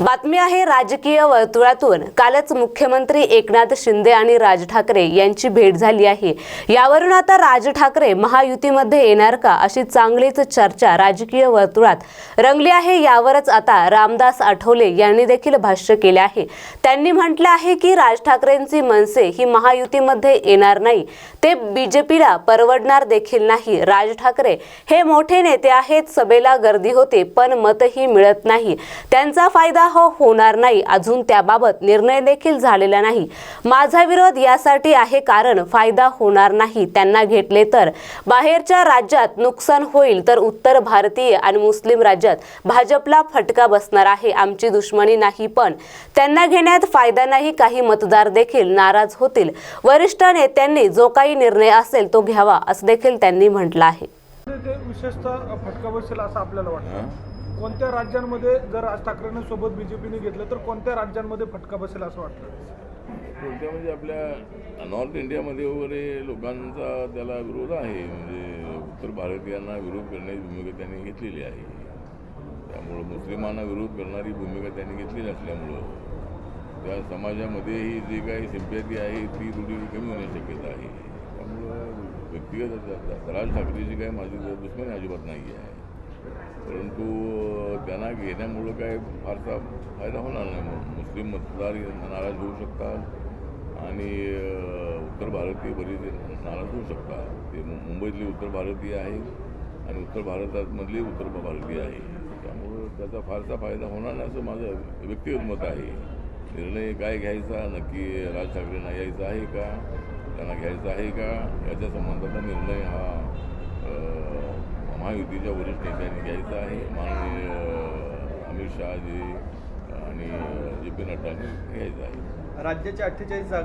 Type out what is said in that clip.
बातमी आहे राजकीय वर्तुळातून. कालच मुख्यमंत्री एकनाथ शिंदे आणि राज ठाकरे यांची भेट झाली आहे. यावरून आता राज ठाकरे महायुतीमध्ये येणार का अशी चांगलीच चर्चा राजकीय वर्तुळात रंगली आहे. यावरच आता रामदास आठवले यांनी देखील भाष्य केले आहे. त्यांनी म्हटलं आहे की राज ठाकरेंची मनसे ही महायुतीमध्ये येणार नाही. ते बीजेपीला परवडणार देखील नाही. राज ठाकरे हे मोठे नेते आहेत. सभेला गर्दी होते पण मतही मिळत नाही. त्यांचा फायदा हो होणार नाही. अजून त्याबाबत निर्णय देखील झालेला नाही. माझा विरोध यासाठी आहे कारण फायदा होणार नाही. त्यांना घेतले तर बाहेरच्या राज्यात नुकसान होईल तर उत्तर भारतीय आणि मुस्लिम राज्यात भाजपला फटका बसणार आहे. आमची दुश्मनी नाही पण त्यांना घेण्यात फायदा नाही. काही मतदार देखील नाराज होतील. वरिष्ठ नेत्यांनी जो काही निर्णय असेल तो घ्यावा असं देखील त्यांनी म्हटलं आहे. विशेषतः फटका बसेल असं आपल्याला वाटतं. कोणत्या राज्यांमध्ये जर राज ठाकरेंना सोबत बीजेपीने घेतलं तर कोणत्या राज्यांमध्ये फटका बसेल असं वाटतं? कोणत्या म्हणजे आपल्या नॉर्थ इंडियामध्ये वगैरे लोकांचा त्याला विरोध आहे. म्हणजे उत्तर भारतीयांना विरोध करण्याची भूमिका त्यांनी घेतलेली आहे. त्यामुळं मुस्लिमांना विरोध करणारी भूमिका त्यांनी घेतलेली असल्यामुळं त्या समाजामध्येही जी काही सिंपॅथी आहे ती थोडी कमी होण्याची शक्यता आहे. त्यामुळं व्यक्तिगत राज ठाकरेची काही माझी दुश्मनी अजिबात नाही आहे परंतु त्यांना घेण्यामुळं काय फारसा फायदा होणार नाही. मुस्लिम मतदार नाराज होऊ शकतात आणि उत्तर भारतीय बरेच नाराज होऊ शकतात. ते मुंबईतले उत्तर भारतीय आहेत आणि उत्तर भारतामधले उत्तर भारतीय आहे. त्यामुळं त्याचा फारसा फायदा होणार नाही असं माझं व्यक्तिगत मत आहे. निर्णय काय घ्यायचा नक्की राज ठाकरेंना यायचा आहे का त्यांना घ्यायचा आहे का याच्या संबंधाचा निर्णय हा महायुतीच्या वरिष्ठ नेत्यांनी घ्यायचं आहे. माननीय अमित शहाजी आणि जे पी नड्डांनी घ्यायचं आहे. राज्याच्या अठ्ठेचाळीस जागा